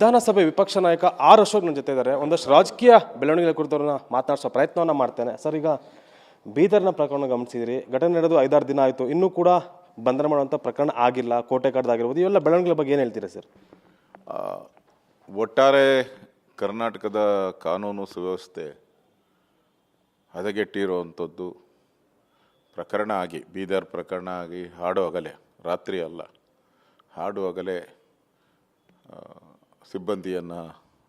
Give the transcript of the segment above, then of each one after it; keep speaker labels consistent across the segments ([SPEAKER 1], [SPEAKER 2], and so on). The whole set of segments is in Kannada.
[SPEAKER 1] ವಿಧಾನಸಭೆ ವಿಪಕ್ಷ ನಾಯಕ ಆರ್ ಅಶೋಕ್ ನನ್ನ ಜೊತೆ ಇದ್ದಾರೆ ಒಂದಷ್ಟು ರಾಜಕೀಯ ಬೆಳವಣಿಗೆ ಕುರಿತವ್ರನ್ನ ಮಾತನಾಡಿಸೋ ಪ್ರಯತ್ನವನ್ನು ಮಾಡ್ತೇನೆ. ಸರ್, ಈಗ ಬೀದರ್ನ ಪ್ರಕರಣ ಗಮನಿಸಿದಿರಿ. ಘಟನೆ ನಡೆದು ಐದಾರು ದಿನ ಆಯಿತು. ಇನ್ನೂ ಕೂಡ ಬಂಧನ ಮಾಡುವಂಥ ಪ್ರಕರಣ ಆಗಿಲ್ಲ, ಕೋಟೆ ಕಡ್ದಾಗಿರ್ಬೋದು. ಇವೆಲ್ಲ ಬೆಳವಣಿಗೆ ಬಗ್ಗೆ ಏನು ಹೇಳ್ತೀರಾ ಸರ್?
[SPEAKER 2] ಒಟ್ಟಾರೆ ಕರ್ನಾಟಕದ ಕಾನೂನು ಸುವ್ಯವಸ್ಥೆ ಹದಗೆಟ್ಟಿರುವಂಥದ್ದು ಪ್ರಕರಣ ಆಗಿ, ಬೀದರ್ ಪ್ರಕರಣ ಆಗಿ ಹಾಡು ಹಗಲೆ ರಾತ್ರಿ ಅಲ್ಲ. ಹಾಡು ಹಗಲೆ ಸಿಬ್ಬಂದಿಯನ್ನು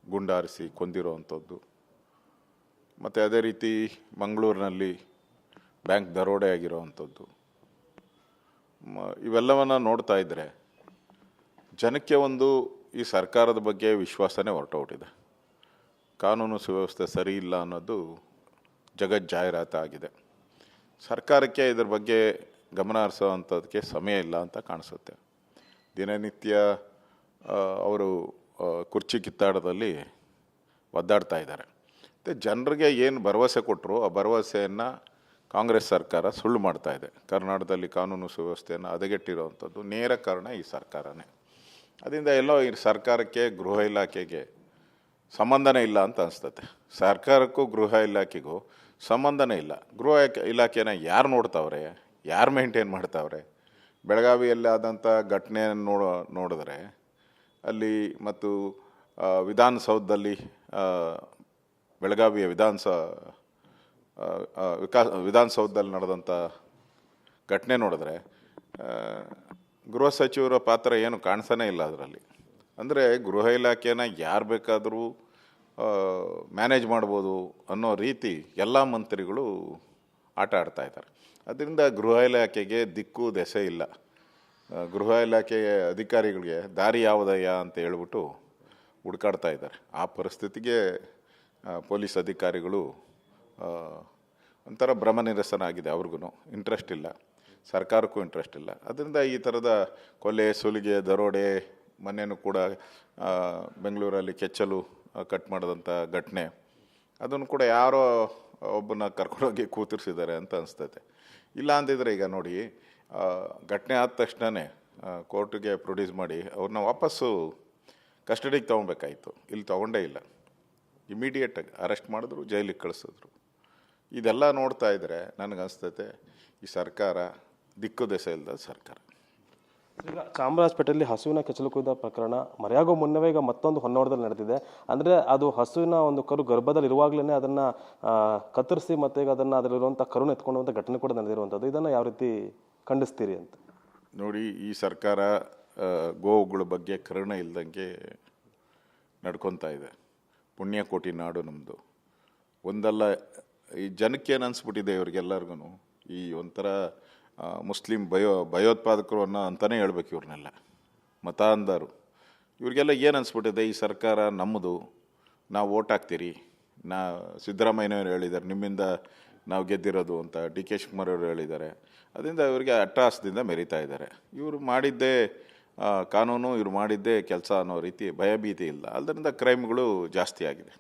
[SPEAKER 2] ಗುಂಡಾರಿಸಿ ಕೊಂದಿರುವಂಥದ್ದು ಮತ್ತು ಅದೇ ರೀತಿ ಮಂಗಳೂರಿನಲ್ಲಿ ಬ್ಯಾಂಕ್ ದರೋಡೆ ಆಗಿರುವಂಥದ್ದು ಮ- ಇವೆಲ್ಲವನ್ನು ನೋಡ್ತಾ ಇದ್ದರೆ ಜನಕ್ಕೆ ಒಂದು ಈ ಸರ್ಕಾರದ ಬಗ್ಗೆ ವಿಶ್ವಾಸನೇ ಹೊರಟೋಗ್ಬಿಟ್ಟಿದೆ ಕಾನೂನು ಸುವ್ಯವಸ್ಥೆ ಸರಿ ಇಲ್ಲ ಅನ್ನೋದು ಆಗಿದೆ. ಸರ್ಕಾರಕ್ಕೆ ಇದ್ರ ಬಗ್ಗೆ ಗಮನ ಹರಿಸೋವಂಥದ್ದಕ್ಕೆ ಸಮಯ ಇಲ್ಲ ಅಂತ ಕಾಣಿಸುತ್ತೆ. ದಿನನಿತ್ಯ ಅವರು ಕುರ್ಚಿ ಕಿತ್ತಾಡದಲ್ಲಿ ಒದ್ದಾಡ್ತಾ ಇದ್ದಾರೆ. ಮತ್ತು ಜನರಿಗೆ ಏನು ಭರವಸೆ ಕೊಟ್ಟರು ಆ ಭರವಸೆಯನ್ನು ಕಾಂಗ್ರೆಸ್ ಸರ್ಕಾರ ಸುಳ್ಳು ಮಾಡ್ತಾ ಇದೆ. ಕರ್ನಾಟಕದಲ್ಲಿ ಕಾನೂನು ಸುವ್ಯವಸ್ಥೆಯನ್ನು ಹದಗೆಟ್ಟಿರುವಂಥದ್ದು ನೇರ ಕಾರಣ ಈ ಸರ್ಕಾರನೇ. ಅದರಿಂದ ಎಲ್ಲೋ ಈ ಸರ್ಕಾರಕ್ಕೆ ಗೃಹ ಇಲಾಖೆಗೆ ಸಂಬಂಧನೇ ಇಲ್ಲ ಅಂತ ಅನಿಸ್ತತೆ ಸರ್ಕಾರಕ್ಕೂ ಗೃಹ ಇಲಾಖೆಗೂ ಸಂಬಂಧನೇ ಇಲ್ಲ. ಗೃಹ ಇಲಾಖೆನ ಯಾರು ನೋಡ್ತಾವ್ರೆ? ಯಾರು ಮೇಂಟೈನ್ ಮಾಡ್ತಾವ್ರೆ? ಬೆಳಗಾವಿಯಲ್ಲಿ ಆದಂಥ ಘಟನೆಯನ್ನು ನೋಡೋ, ನೋಡಿದ್ರೆ ಅಲ್ಲಿ ಮತ್ತು ವಿಧಾನಸೌಧದಲ್ಲಿ ಬೆಳಗಾವಿಯ ವಿಧಾನಸ ವಿಕಾಸ ವಿಧಾನಸೌಧದಲ್ಲಿ ನಡೆದಂಥ ಘಟನೆ ನೋಡಿದ್ರೆ ಗೃಹ ಸಚಿವರ ಪಾತ್ರ ಏನು ಕಾಣಿಸನೇ ಇಲ್ಲ ಅದರಲ್ಲಿ. ಅಂದರೆ ಗೃಹ ಇಲಾಖೆನ ಯಾರು ಬೇಕಾದರೂ ಮ್ಯಾನೇಜ್ ಮಾಡ್ಬೋದು ಅನ್ನೋ ರೀತಿ ಎಲ್ಲ ಮಂತ್ರಿಗಳು ಆಟ ಆಡ್ತಾ ಇದ್ದಾರೆ. ಅದರಿಂದ ಗೃಹ ಇಲಾಖೆಗೆ ದಿಕ್ಕು, ದೆಸೆ ಇಲ್ಲ. ಗೃಹ ಇಲಾಖೆಯ ಅಧಿಕಾರಿಗಳಿಗೆ ದಾರಿ ಯಾವುದಯ್ಯ ಅಂತ ಹೇಳ್ಬಿಟ್ಟು ಹುಡ್ಕಾಡ್ತಾ ಇದ್ದಾರೆ. ಆ ಪರಿಸ್ಥಿತಿಗೆ ಪೊಲೀಸ್ ಅಧಿಕಾರಿಗಳು ಒಂಥರ ಭ್ರಮ ನಿರಸನ ಆಗಿದೆ ಅವ್ರಿಗೂ ಇಂಟ್ರೆಸ್ಟ್ ಇಲ್ಲ. ಸರ್ಕಾರಕ್ಕೂ ಇಂಟ್ರೆಸ್ಟ್ ಇಲ್ಲ. ಅದರಿಂದ ಈ ಥರದ ಕೊಲೆ, ಸುಲಿಗೆ, ದರೋಡೆ ಮೊನ್ನೆನೂ ಕೂಡ ಬೆಂಗಳೂರಲ್ಲಿ ಕೆಚ್ಚಲು ಕಟ್ ಮಾಡಿದಂಥ ಘಟನೆ ಅದನ್ನು ಕೂಡ ಯಾರೋ ಒಬ್ಬನ ಕರ್ಕೊಂಡೋಗಿ ಕೂತಿರ್ಸಿದ್ದಾರೆ ಅಂತ ಅನಿಸ್ತೈತೆ. ಇಲ್ಲ ಅಂತಿದ್ರೆ ಈಗ ನೋಡಿ ಘಟನೆ ಆದ ತಕ್ಷಣವೇ ಕೋರ್ಟಿಗೆ ಪ್ರೊಡ್ಯೂಸ್ ಮಾಡಿ ಅವ್ರನ್ನ ವಾಪಸ್ಸು ಕಸ್ಟಡಿಗೆ ತೊಗೊಬೇಕಾಯಿತು ಇಲ್ಲಿ ತೊಗೊಂಡೇ ಇಲ್ಲ. ಇಮಿಡಿಯೇಟಾಗಿ ಅರೆಸ್ಟ್ ಮಾಡಿದ್ರು, ಜೈಲಿಗೆ ಕಳಿಸಿದ್ರು. ಇದೆಲ್ಲ ನೋಡ್ತಾ ಇದ್ದರೆ ನನಗೆ ಅನಿಸ್ತೈತೆ, ಈ ಸರ್ಕಾರ ದಿಕ್ಕು ದೆಸೆ ಇಲ್ಲದ ಸರ್ಕಾರ.
[SPEAKER 1] ಈಗ ಚಾಮರಾಜಪೇಟೆಯಲ್ಲಿ ಹಸುವಿನ ಕೆಚ್ಚಲು ಕುಯ್ದ ಪ್ರಕರಣ ಮರೆಯಾಗೋ ಮುನ್ನವೇ ಈಗ ಮತ್ತೊಂದು ಹೊನ್ನೋಡದಲ್ಲಿ ನಡೆದಿದೆ. ಅಂದರೆ ಅದು ಹಸುವಿನ ಒಂದು ಕರು ಗರ್ಭದಲ್ಲಿ ಇರುವಾಗಲೇ ಅದನ್ನು ಕತ್ತರಿಸಿ ಮತ್ತೆ ಈಗ ಅದನ್ನು ಅದರಲ್ಲಿರುವಂಥ ಕರುನ ಎತ್ಕೊಂಡುವಂಥ ಘಟನೆ ಕೂಡ ನಡೆದಿರುವಂಥದ್ದು ಇದನ್ನು ಯಾವ ರೀತಿ ಖಂಡಿಸ್ತೀರಿ ಅಂತ.
[SPEAKER 2] ನೋಡಿ, ಈ ಸರ್ಕಾರ ಗೋವುಗಳ ಬಗ್ಗೆ ಕರುಣೆ ಇಲ್ದಂಗೆ ನಡ್ಕೊತಾ ಇದೆ. ಪುಣ್ಯಕೋಟಿ ನಾಡು ನಮ್ಮದು ಒಂದಲ್ಲ, ಈ ಜನಕ್ಕೆ ಏನು ಅನಿಸ್ಬಿಟ್ಟಿದೆ ಇವ್ರಿಗೆಲ್ಲರಿಗೂ ಈ ಒಂಥರ ಮುಸ್ಲಿಂ ಭಯೋ ಭಯೋತ್ಪಾದಕರು ಅನ್ನೋ ಅಂತಲೇ ಹೇಳ್ಬೇಕು ಇವ್ರನ್ನೆಲ್ಲ. ಮತಾಂಧರು. ಇವ್ರಿಗೆಲ್ಲ ಏನು ಅನಿಸ್ಬಿಟ್ಟಿದೆ ಈ ಸರ್ಕಾರ ನಮ್ಮದು ನಾವು ಓಟ್ ಹಾಕ್ತೀರಿ. ನಾ, ಸಿದ್ದರಾಮಯ್ಯನವರು ಹೇಳಿದ್ದಾರೆ ನಿಮ್ಮಿಂದ ನಾವು ಗೆದ್ದಿರೋದು ಅಂತ ಡಿ ಕೆ ಶಿವಕುಮಾರ್ ಅವರು ಹೇಳಿದ್ದಾರೆ. ಅದರಿಂದ ಇವರಿಗೆ ಅಟ್ರಾಸದಿಂದ ಮೆರಿತಾ ಇದ್ದಾರೆ. ಇವರು ಮಾಡಿದ್ದೇ ಕಾನೂನು, ಇವರು ಮಾಡಿದ್ದೇ ಕೆಲಸ ಅನ್ನೋ ರೀತಿ ಭಯಭೀತಿ ಇಲ್ಲ. ಅದರಿಂದ ಕ್ರೈಮ್ಗಳು ಜಾಸ್ತಿ ಆಗಿದೆ.